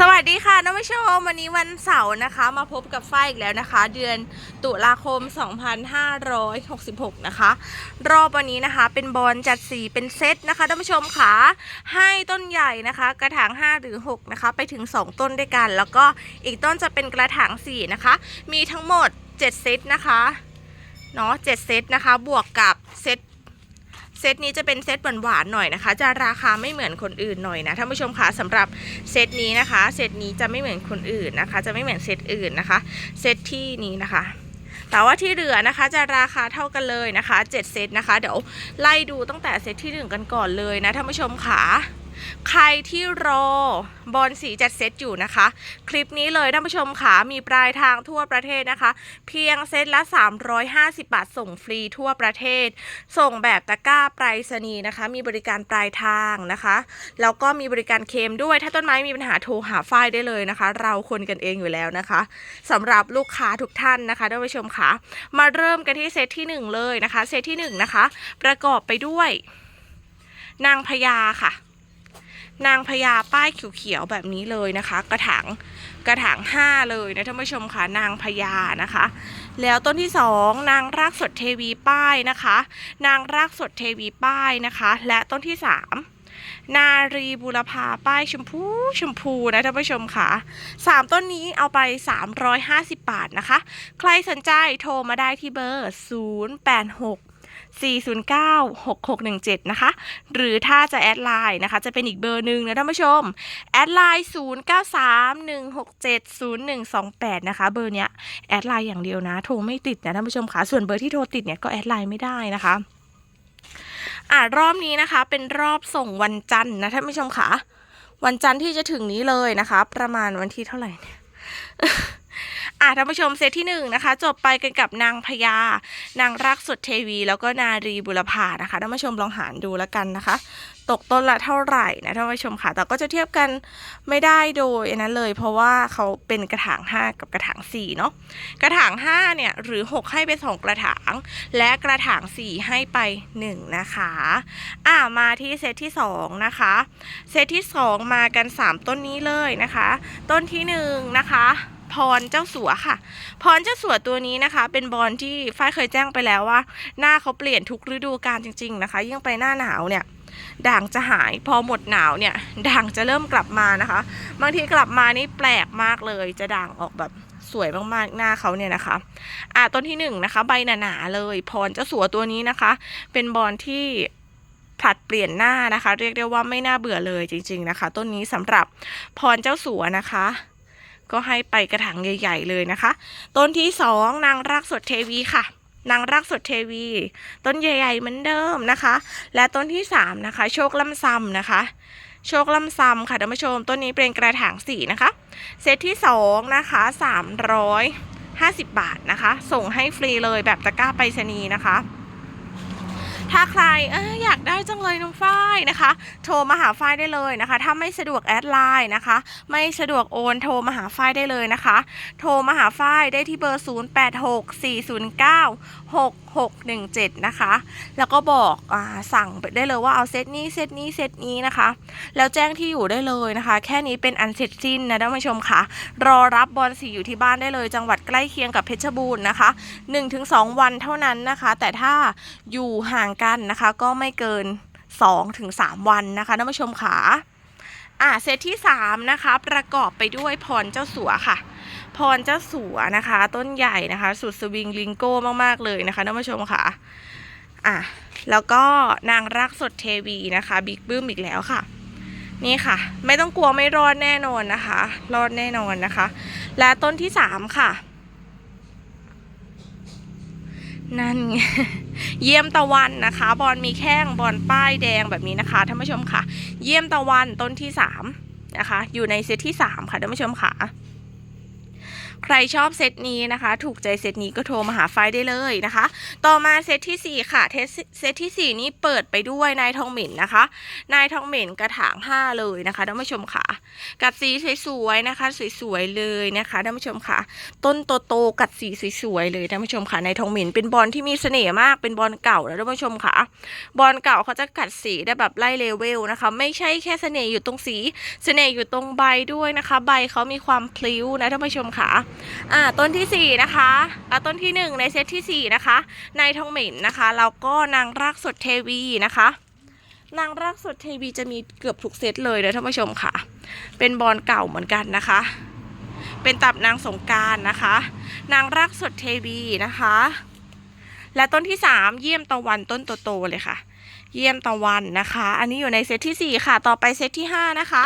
สวัสดีค่ะท่านผู้ชมวันนี้วันเสาร์นะคะ มาพบกับฝ้ายอีกแล้วนะคะ เดือนตุลาคม 2566 นะคะ รอบวันนี้นะคะ เป็นบอลจัดสีเป็นเซตนะคะท่านผู้ชมค่ะให้ต้นใหญ่นะคะ กระถาง 5 หรือ 6 นะคะ ไปถึง 2 ต้นด้วยกัน แล้วก็อีกต้นจะเป็นกระถาง 4 นะคะ มีทั้งหมด 7 เซตนะคะเนาะ7เซตนะคะ บวกกับเซต เซตนี้จะเป็นเซตหวานๆหน่อยนะคะ จะราคาไม่เหมือนคนอื่นหน่อยนะท่านผู้ชมคะสำหรับเซตนี้นะคะ เซตนี้จะไม่เหมือนคนอื่นนะคะ จะไม่เหมือนเซตอื่นนะคะ เซตที่นี้นะคะแต่ว่าที่เหลือนะคะจะราคาเท่ากันเลยนะคะ 7 เซตนะคะ เดี๋ยวไล่ดูตั้งแต่เซตที่หนึ่งกันก่อนเลยนะท่านผู้ชมค่ะ ใครที่รอบอลสีจัดเซตอยู่นะคะ คลิปนี้เลยท่านผู้ชมค่ะมีปลายทางทั่วประเทศนะคะ เพียงเซตละ 350 บาทส่งฟรีทั่วประเทศ ส่งแบบตะกร้าไปรษณีย์นะคะ มีบริการปลายทางนะคะแล้วก็มีบริการเคมด้วย ถ้าต้นไม้มีปัญหาโทรหาฝ้ายได้เลยนะคะ เราคนกันเองอยู่แล้วนะคะสำหรับลูกค้าทุกท่านนะคะท่านผู้ชมค่ะมาเริ่มกันที่เซตที่หนึ่งเลยนะคะ เซตที่หนึ่งนะคะประกอบไปด้วย นางพญาค่ะ นางพญาป้ายเขียวๆแบบนี้เลยนะคะ กระถางกระถางห้าเลยนะท่านผู้ชมค่ะนางพญานะคะ แล้วต้นที่สองนางรากสดเทวีป้ายนะคะ นางรากสดเทวีป้ายนะคะ และต้นที่สามนารีบุรพาป้ายชมพูชมพูนะท่านผู้ชมค่ะสามต้นนี้เอาไป 350 บาทนะคะ ใครสนใจโทรมาได้ที่เบอร์ 086 409 6617 นะคะ หรือถ้าจะแอดไลน์นะคะ จะเป็นอีกเบอร์หนึ่งนะท่านผู้ชม แอดไลน์0931670128 นะคะ เบอร์เนี้ยแอดไลน์อย่างเดียวนะ โทรไม่ติดนะท่านผู้ชมคะส่วนเบอร์ที่โทรติดเนี่ยก็แอดไลน์ไม่ได้นะคะอ่ารอบนี้นะคะ เป็นรอบส่งวันจันทร์นะท่านผู้ชมคะวันจันทร์ที่จะถึงนี้เลยนะคะ ประมาณวันที่เท่าไหร่เนี่ย อ่าท่านผู้ชมเซตที่หนึ่งนะคะจบไปกันกับนางพญานางรักสุดเทวี แล้วก็นารีบุรพานะคะท่านผู้ชมลองหารดูแล้วกันนะคะ ตกต้นละเท่าไหร่นะท่านผู้ชมค่ะ แต่ก็จะเทียบกันไม่ได้โดยนนั้นเลย เพราะว่าเขาเป็นกระถาง 5 กับกระถาง4เนาะกระถาง5เนี่ยหรือ 6 ให้ไป2กระถาง และกระถาง 4 ให้ไป 1 นะคะอ่ามาที่เซตที่2นะคะเซตที่ 2 มากัน 3 ต้นนี้เลยนะคะ ต้นที่1นะคะ พรเจ้าสัวค่ะ พรเจ้าสัวตัวนี้นะคะ เป็นบอลที่ฝ้ายเคยแจ้งไปแล้วว่า หน้าเขาเปลี่ยนทุกฤดูกาลจริง ๆ นะคะ ยิ่งไปหน้าหนาวเนี่ยด่างจะหายพอหมดหนาวเนี่ย ด่างจะเริ่มกลับมานะคะ บางทีกลับมานี่แปลกมากเลย จะด่างออกแบบสวยมากๆหน้าเขาเนี่ยนะคะ อ่าต้นที่หนึ่งนะคะ ใบหนาๆเลย พรเจ้าสัวตัวนี้นะคะ เป็นบอลที่ผลัดเปลี่ยนหน้านะคะ เรียกได้ว่าไม่น่าเบื่อเลยจริง ๆนะคะ ต้นนี้สำหรับพรเจ้าสัวนะคะ ก็ให้ไปกระถางใหญ่ ๆ เลยนะคะ ต้นที่สองนางรักสดเทวีค่ะนางรักสดเทวี ต้นใหญ่ๆเหมือนเดิมนะคะ และต้นที่สามนะคะ โชคลำซำนะคะ โชคลำซำค่ะท่านผู้ชม ต้นนี้เป็นกระถางสี่นะคะ เซตที่สองนะคะสามร้อยห้าสิบบาทนะคะ ส่งให้ฟรีเลยแบบตะกร้าไปรษณีย์นะคะ ถ้าใครออยากได้จังเลยน้องฝ้ายนะคะ โทรมาหาฝ้ายได้เลยนะคะ ถ้าไม่สะดวกแอดไลน์นะคะ ไม่สะดวกโอนโทรมาหาฝ้ายได้เลยนะคะ โทรมาหาฝ้ายได้ที่เบอร์ 0864096 617 นะคะ แล้วก็บอกอสั่งไปได้เลยว่าเอาเซตนี้เซตนี้เซตนี้นะคะ แล้วแจ้งที่อยู่ได้เลยนะคะ แค่นี้เป็นอันเสร็จสิ้นนะท่านผู้ชมค่ะ รอรับบอลสีอยู่ที่บ้านได้เลย จังหวัดใกล้เคียงกับเพชรบูรณ์นะคะ 1-2 วันเท่านั้นนะคะ แต่ถ้าอยู่ห่างกันนะคะก็ไม่เกิน 2-3 วันนะคะท่านผู้ชมค่ะ อะเซตที่ 3 นะคะ ประกอบไปด้วยพรเจ้าสัวค่ะ พรเจ้าสัวนะคะ ต้นใหญ่นะคะ สุดสวิงลิงโก้มากๆเลยนะคะท่านผู้ชมค่ะอะแล้วก็นางรักสดเทวีนะคะบิ๊กบึ้มอีกแล้วค่ะ นี่ค่ะ ไม่ต้องกลัวไม่รอดแน่นอนนะคะ รอดแน่นอนนะคะ และต้นที่สามค่ะ นั่นไงเยี่ยมตะวันนะคะ บอลมีแข้งบอลป้ายแดงแบบนี้นะคะท่านผู้ชมค่ะ เยี่ยมตะวันต้นที่สามนะคะ อยู่ในเซตที่สามค่ะท่านผู้ชมค่ะ ใครชอบเซตนี้นะคะ ถูกใจเซตนี้ก็โทรมาหาไฟได้เลยนะคะ ต่อมาเซตที่ 4 ค่ะเซตที่ 4 นี้เปิดไปด้วยนายทองเหม็นนะคะ นายทองเหม็นกระถาง 5 เลยนะคะท่านผู้ชมค่ะ กัดสีสวยๆนะคะ สวยๆเลยนะคะท่านผู้ชมค่ะ ต้นโตๆกัดสีสวยๆเลยท่านผู้ชมค่ะนายทองเหม็นเป็นบอลที่มีเสน่ห์มากเป็นบอลเก่าแล้วท่านผู้ชมค่ะบอลเก่าเขาจะกัดสีได้แบบไล่เลเวลนะคะ ไม่ใช่แค่เสน่ห์อยู่ตรงสี เสน่ห์อยู่ตรงใบด้วยนะคะ ใบเขามีความพลิ้วนะท่านผู้ชมค่ะอ่าต้นที่ 4 นะคะอ่าต้นที่ 1 ในเซตที่ 4 นะคะ นายทองเหม็นนะคะแล้วก็นางรากสดเทวีนะคะ นางรากสดเทวีจะมีเกือบทุกเซตเลยนะท่านผู้ชมค่ะ เป็นบอลเก่าเหมือนกันนะคะ เป็นตับนางสงการนะคะ นางรากสดเทวีนะคะ และต้นที่ 3 เยี่ยมตะวันต้นโตๆเลยค่ะ เยี่ยมตะวันนะคะ อันนี้อยู่ในเซตที่ 4 ค่ะ ต่อไปเซตที่ 5 นะคะ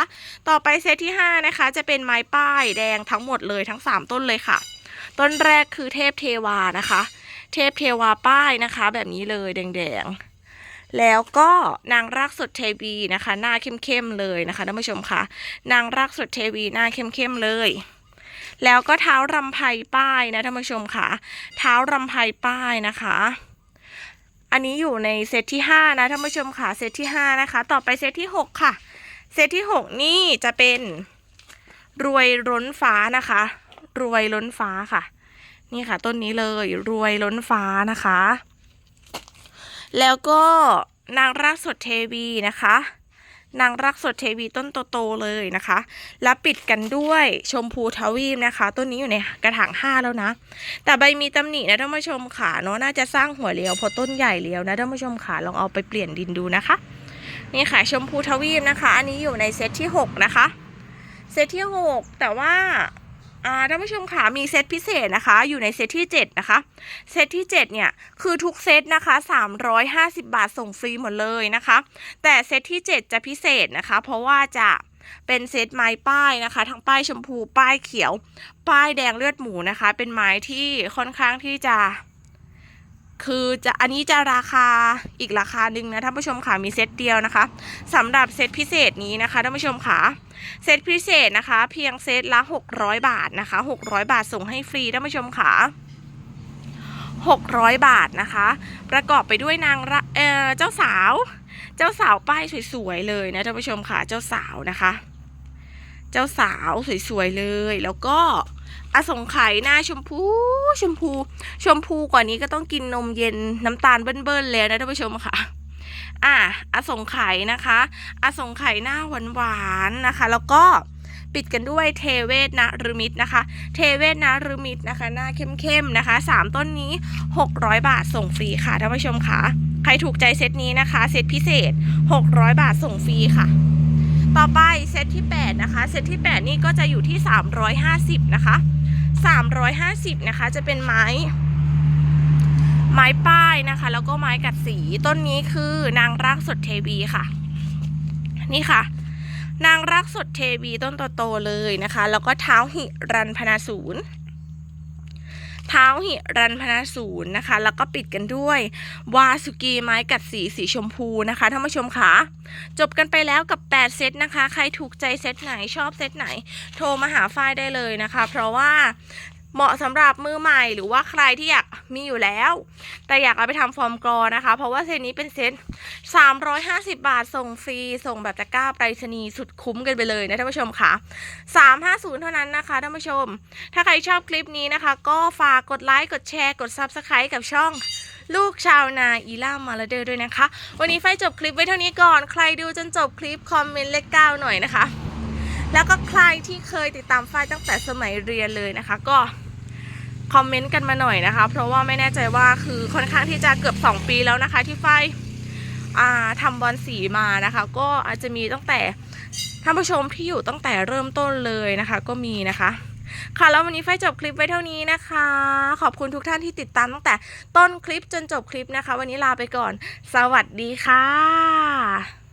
ต่อไปเซตที่ 5 นะคะ จะเป็นไม้ป้ายแดงทั้งหมดเลยทั้ง 3 ต้นเลยค่ะ ต้นแรกคือเทพเทวานะคะ เทพเทวาป้ายนะคะ แบบนี้เลยแดงๆแล้วก็นางรากสุดเทวีนะคะ หน้าเข้มๆเลยนะคะท่านผู้ชมค่ะนางรากสุดเทวีหน้าเข้มๆเลย แล้วก็เท้ารำไพป้ายนะท่านผู้ชมค่ะเท้ารำไพป้ายนะคะ อันนี้อยู่ในเซตที่ 5 นะท่านผู้ชมค่ะเซตที่ 5 นะคะ ต่อไปเซตที่ 6 ค่ะ เซตที่ 6 นี่จะเป็นรวยล้นฟ้านะคะ รวยล้นฟ้าค่ะ นี่ค่ะ ต้นนี้เลยรวยล้นฟ้านะคะ แล้วก็นางรากสดเทวีนะคะ นางรักสดเทวีต้นโตๆเลยนะคะ แล้วปิดกันด้วยชมพูทวีปนะคะ ต้นนี้อยู่ในกระถางห้าแล้วนะ แต่ใบมีตำหนินะท่านผู้ชมขาเนาะน่าจะสร้างหัวเลี้ยวเพราะต้นใหญ่เลี้ยวนะท่านผู้ชมขาลองเอาไปเปลี่ยนดินดูนะคะ นี่ค่ะชมพูทวีปนะคะ อันนี้อยู่ในเซตที่ 6 นะคะ เซตที่ 6 แต่ว่า ท่านผู้ชมค่ะมีเซตพิเศษนะคะ อยู่ในเซตที่ 7 นะคะ เซตที่ 7 เนี่ย คือทุกเซตนะคะ 350 บาทส่งฟรีหมดเลยนะคะ แต่เซตที่ 7 จะพิเศษนะคะ เพราะว่าจะเป็นเซตไม้ป้ายนะคะ ทั้งป้ายชมพูป้ายเขียว ป้ายแดงเลือดหมูนะคะ เป็นไม้ที่ค่อนข้างที่จะ คือจะอันนี้จะราคาอีกราคาหนึ่งนะท่านผู้ชมค่ะมีเซตเดียวนะคะสำหรับเซตพิเศษนี้นะคะท่านผู้ชมค่ะเซตพิเศษนะคะ เพียงเซตละ 600 บาทนะคะ 600 บาทส่งให้ฟรีท่านผู้ชมค่ะ600 บาทนะคะ ประกอบไปด้วยนางระเออเจ้าสาว เจ้าสาวป้ายสวยๆเลยนะท่านผู้ชมค่ะเจ้าสาวนะคะ เจ้าสาวสวยๆเลยแล้วก็ อสงไขยหน้าชมพูชมพู ชมพูกว่านี้ก็ต้องกินนมเย็นน้ำตาลเบิ้ลๆแล้วนะท่านผู้ชมค่ะอะอสงไขยนะคะ อสงไขยหน้าหวานๆนะคะ แล้วก็ปิดกันด้วยเทเวศนะรมิตนะคะ เทเวศนะรมิตนะคะ หน้าเข้มๆนะคะสามต้นนี้ 600 บาทส่งฟรีค่ะท่านผู้ชมค่ะ ใครถูกใจเซตนี้นะคะ เซตพิเศษ 600 บาทส่งฟรีค่ะ ต่อไปเซตที่ 8 นะคะ เซตที่ 8 นี่ก็จะอยู่ที่ 350 นะคะ 350 นะคะ จะเป็นไม้ ไม้ป้ายนะคะ แล้วก็ไม้กัดสีต้นนี้คือนางรากสดเทวีค่ะ นี่ค่ะ นางรากสดเทวีต้นโตๆเลยนะคะ แล้วก็เท้าหิรันพนาศูนย์ ท้าหิรันพนาศูนย์นะคะ แล้วก็ปิดกันด้วย วาสุกีไม้กัดสีสีชมพูนะคะท่านผู้ชมคะจบกันไปแล้วกับ 8 เซตนะคะ ใครถูกใจเซตไหนชอบเซตไหน โทรมาหาฝ้ายได้เลยนะคะ เพราะว่า เหมาะสำหรับมือใหม่หรือว่าใครที่อยากมีอยู่แล้ว แต่อยากเอาไปทำฟอร์มกรอนะคะ เพราะว่าเซตนี้เป็นเซต350 บาทส่งฟรี ส่งแบบตะกร้าไปรษณีย์สุดคุ้มกันไปเลยนะท่านผู้ชมค่ะ 350 เท่านั้นนะคะท่านผู้ชม ถ้าใครชอบคลิปนี้นะคะ ก็ฝากกดไลค์กดแชร์กด Subscribe กับช่องลูกชาวนาอีล่ามาลาเดอร์ด้วยนะคะ วันนี้ไฟจบคลิปไว้เท่านี้ก่อน ใครดูจนจบคลิปคอมเมนต์เลขเก้าหน่อยนะคะ แล้วก็ใครที่เคยติดตามไฟตั้งแต่สมัยเรียนเลยนะคะ ก็คอมเมนต์กันมาหน่อยนะคะ เพราะว่าไม่แน่ใจว่าคือค่อนข้างที่จะเกือบ 2 ปีแล้วนะคะ ที่ไฟอ่าทำบอลสีมานะคะ ก็อาจจะมีตั้งแต่ท่านผู้ชมที่อยู่ตั้งแต่เริ่มต้นเลยนะคะ ก็มีนะคะ ค่ะแล้ววันนี้ไฟจบคลิปไว้เท่านี้นะคะ ขอบคุณทุกท่านที่ติดตามตั้งแต่ต้นคลิปจนจบคลิปนะคะ วันนี้ลาไปก่อน สวัสดีค่ะ